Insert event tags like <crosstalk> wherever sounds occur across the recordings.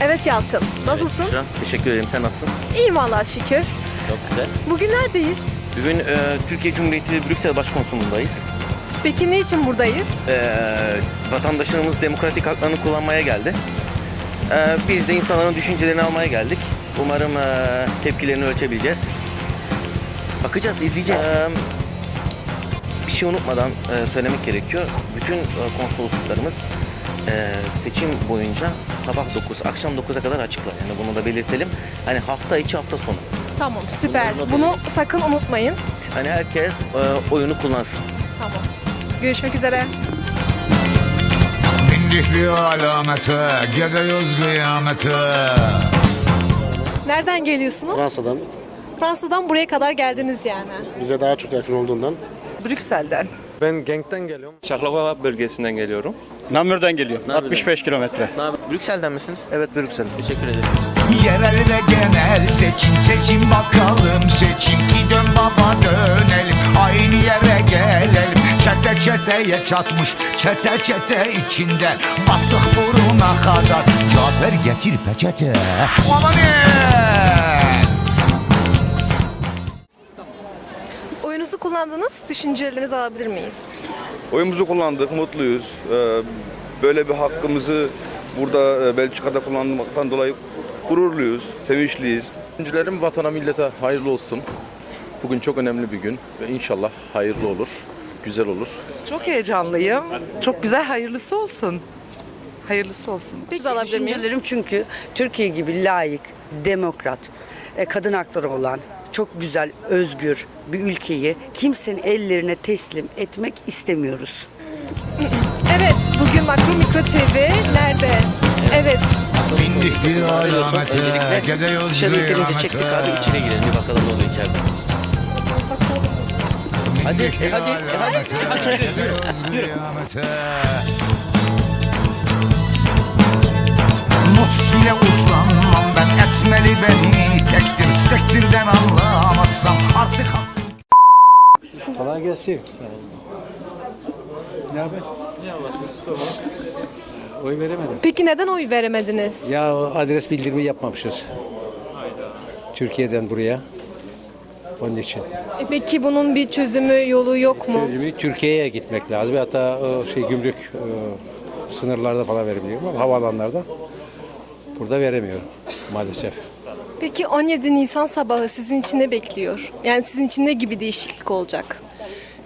Evet Yalçın. Nasılsın? Şükran, Teşekkür ederim. Sen nasılsın? İyiyim Allah'a şükür. Çok güzel. Bugün neredeyiz? Bugün e, Türkiye Cumhuriyeti Brüksel Başkonsolundayız. Peki ne için buradayız? E, vatandaşlarımız demokratik haklarını kullanmaya geldi. E, biz de insanların düşüncelerini almaya geldik. Umarım e, tepkilerini ölçebileceğiz. Bakacağız, izleyeceğiz. E, bir şey unutmadan e, söylemek gerekiyor. Bütün e, konsolosluklarımız e, seçim boyunca sabah 9, akşam 9'a kadar açıklar. Yani bunu da belirtelim. Hani hafta içi hafta sonu. Tamam süper. Bunlarla Bunu sakın unutmayın. Hani herkes e, oyunu kullansın. Tamam. Görüşmek üzere. Bindik bir alamete, gidiyoruz kıyamete. Nereden geliyorsunuz? Fransa'dan Fransa'dan buraya kadar geldiniz yani. bize daha çok yakın olduğundan Brüksel'den. Ben Genk'ten geliyorum. Şahlava bölgesinden geliyorum. Namür'den geliyorum. Namür'den. 65 kilometre. Brüksel'den misiniz? evet Brüksel. Teşekkür ederim. Yerel ve genel seçim seçim bakalım seçim ki dön baba dönelim aynı yere gelelim çete çeteye çatmış çete çete içinde battık buruna kadar Cafer getir peçete Oyunuzu kullandınız. Düşüncelerinizi alabilir miyiz? Oyumuzu kullandık, mutluyuz. Ee, Böyle bir hakkımızı burada e, Belçika'da kullanmaktan dolayı gururluyuz, sevinçliyiz. Öncülerim vatana millete hayırlı olsun. Bugün çok önemli bir gün ve inşallah hayırlı olur, güzel olur. Çok heyecanlıyım. Çok güzel hayırlısı olsun. Hayırlısı olsun. Peki? Düşüncelerim çünkü Türkiye gibi layık, demokrat, e, kadın hakları olan, çok güzel, özgür bir ülkeyi kimsenin ellerine teslim etmek istemiyoruz. Evet, bugün Makro Mikro TV nerede? Evet, Bindik bir alamete Öncelikle gidiyoruz dışarı yeterince çektik abi içine girelim bir bakalım ne oluyor içeride. Hadi, e, hadi, e, hadi. Musiye uslanmam ben etmeli beni tektir Tektirden anlamazsam artık Kolay gelsin. Ne haber? Oy veremedim. peki neden oy veremediniz? Ya adres bildirimi yapmamışız. Türkiye'den buraya. Onun için. E peki bunun bir çözümü yolu yok mu? Çözümü Türkiye'ye gitmek lazım. Hatta o şey gümrük e, sınırlarda falan verebiliyorum ama havaalanlarda burada veremiyorum maalesef. Peki 17 Nisan sabahı sizin için ne bekliyor? Yani sizin için ne gibi değişiklik olacak?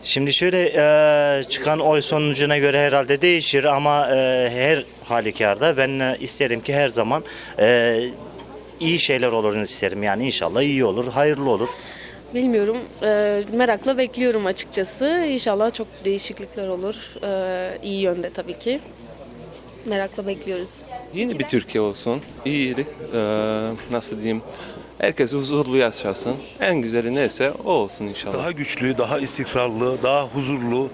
Şimdi şöyle e, çıkan oy sonucuna göre herhalde değişir ama e, her halükarda ben e, isterim ki her zaman e, iyi şeyler olurunu isterim. Yani inşallah iyi olur, hayırlı olur. Bilmiyorum. Merakla bekliyorum açıkçası. İnşallah çok değişiklikler olur. İyi yönde tabii ki. Merakla bekliyoruz. Yeni bir Türkiye olsun, iyi, e, nasıl diyeyim, herkes huzurlu yaşasın. En güzeli neyse o olsun inşallah. Daha güçlü, daha istikrarlı, daha huzurlu,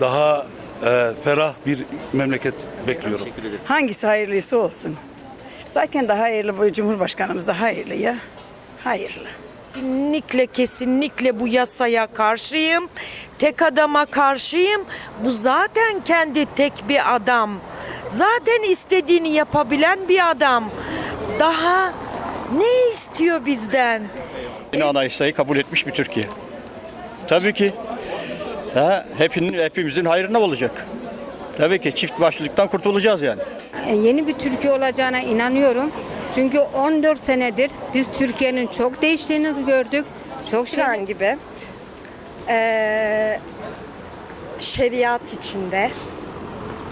daha e, ferah bir memleket bekliyorum. Teşekkür ederim. Hangisi hayırlıysa olsun. Zaten daha hayırlı bu Cumhurbaşkanımız da hayırlı ya. Hayırlı. Kesinlikle kesinlikle bu yasaya karşıyım. Tek adama karşıyım. Bu zaten kendi tek bir adam. Zaten istediğini yapabilen bir adam. Daha ne istiyor bizden? Yine anayasayı kabul etmiş bir Türkiye. Tabii ki. Ha, hepinin, hepimizin hayrına olacak. Tabii ki çift başlılıktan kurtulacağız yani. E, Yeni bir Türkiye olacağına inanıyorum. Çünkü 14 senedir biz Türkiye'nin çok değiştiğini gördük. Çok şey İran gibi eee, şeriat içinde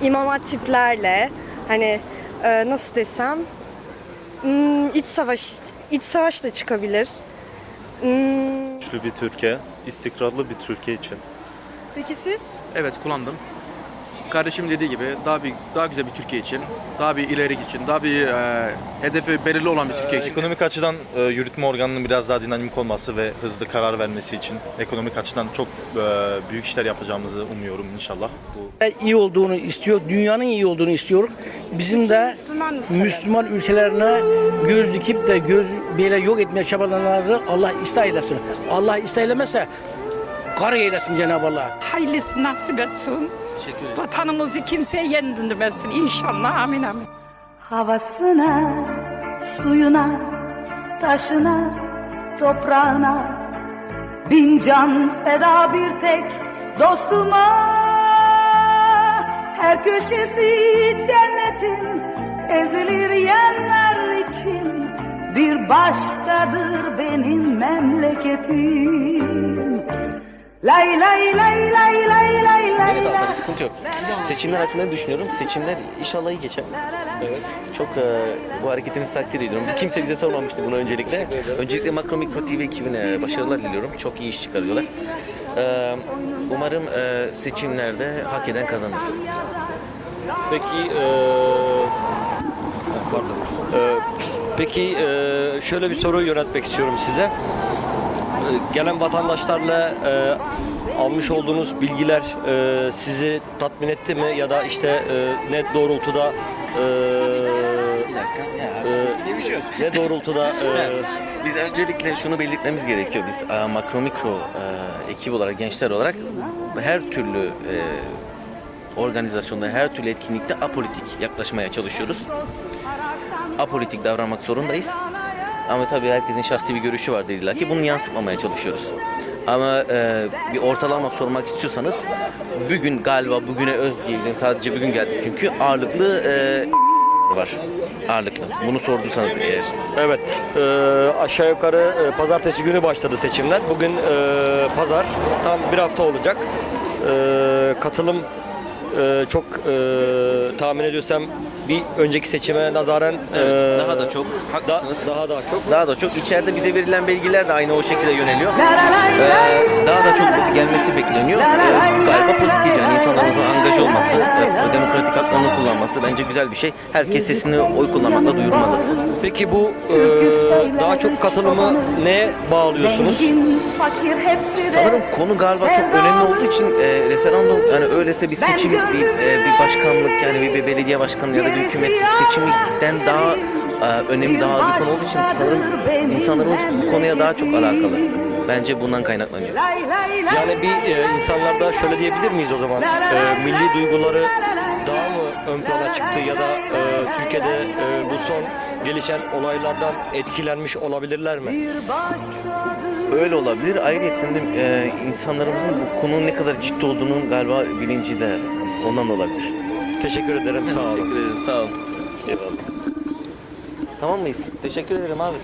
imam hatiplerle hani eee, nasıl desem hmm, iç savaş iç savaş da çıkabilir. Hmm, Güçlü bir Türkiye, istikrarlı bir Türkiye için. Peki siz? Evet kullandım. Kardeşim dediği gibi daha bir daha güzel bir Türkiye için, daha bir ileri için, daha bir e, hedefi belirli olan bir Türkiye için. Ekonomik açıdan e, yürütme organının biraz daha dinamik olması ve hızlı karar vermesi için ekonomik açıdan çok e, büyük işler yapacağımızı umuyorum inşallah. Bu iyi olduğunu istiyor. Dünyanın iyi olduğunu istiyor. Bizim de Müslüman ülkelerine göz dikip de göz böyle yok etmeye çabalananları Allah ıslah eylesin. Allah ıslah eylemezse kar eylesin Cenab-ı Allah. Hayırlısı nasip etsin. Vatanımızı kimseye yendirmesin inşallah amin amin. Havasına suyuna, taşına, toprağına Bin can feda bir tek dostuma Her köşesi cennetin ezilir yerler için Bir başkadır benim memleketim Lay lay lay lay lay lay lay Evet lay abi sıkıntı yok. Seçimler hakkında ne düşünüyorum? Seçimler inşallah iyi geçer. Evet. Çok e, bu hareketinizi takdir ediyorum. Kimse bize sormamıştı bunu öncelikle. Öncelikle Makro Mikro TV ekibine başarılar diliyorum. Çok iyi iş çıkarıyorlar. E, umarım e, seçimlerde hak eden kazanır. Peki pardon. Eee, peki eee, şöyle bir soru yönetmek istiyorum size. Gelen vatandaşlarla eee, almış olduğunuz bilgiler eee, sizi tatmin etti mi ya da işte eee, ne doğrultuda eee, eee, ne doğrultuda eee, <laughs> Biz öncelikle şunu belirtmemiz gerekiyor. Biz e, makro mikro e, ekip olarak, gençler olarak her türlü e, organizasyonda, her türlü etkinlikte apolitik yaklaşmaya çalışıyoruz. Apolitik davranmak zorundayız. Ama tabii herkesin şahsi bir görüşü vardır illa ki. Bunu yansıtmamaya çalışıyoruz. Ama e, bir ortalama sormak istiyorsanız bugün galiba bugüne öz diyebilirim. Sadece bugün geldik çünkü ağırlıklı e, var. Ağırlıklı. Bunu sorduysanız eğer. Evet, e, aşağı yukarı e, pazartesi günü başladı seçimler. Bugün e, pazar, tam bir hafta olacak. E, katılım e, çok e, tahmin ediyorsam bir önceki seçime nazaran e, Evet, daha da çok da- haklısınız. daha da çok. Daha da çok içeride bize verilen bilgiler de aynı o şekilde yöneliyor. Ee, daha da çok gelmesi bekleniyor. Ee, galiba pozitif yani insanlarımızın angaj olması, e, demokratik haklarını kullanması bence güzel bir şey. Herkes sesini oy kullanmakla duyurmalı. Peki bu e, daha çok katılımı neye bağlıyorsunuz? Zengin, fakir hepsi de Sanırım konu galiba çok önemli olduğu için e, referandum yani öylese bir seçim, bir, e, bir başkanlık yani bir, bir belediye başkanı ya da bir hükümet seçiminden daha e, önemli daha bir konu olduğu için sanırım insanlarımız bu konuya daha çok alakalı. Bence bundan kaynaklanıyor. Yani bir e, insanlarda şöyle diyebilir miyiz o zaman? E, milli duyguları daha mı ön plana çıktı ya da e, Türkiye'de e, bu son gelişen olaylardan etkilenmiş olabilirler mi? Öyle olabilir. Ayrıca de e, insanlarımızın bu konunun ne kadar ciddi olduğunun galiba bilinci de ondan olabilir. Teşekkür ederim. Sağ olun. Teşekkür ederim. Sağ olun. Eyvallah. Tamam mıyız? Teşekkür ederim abi.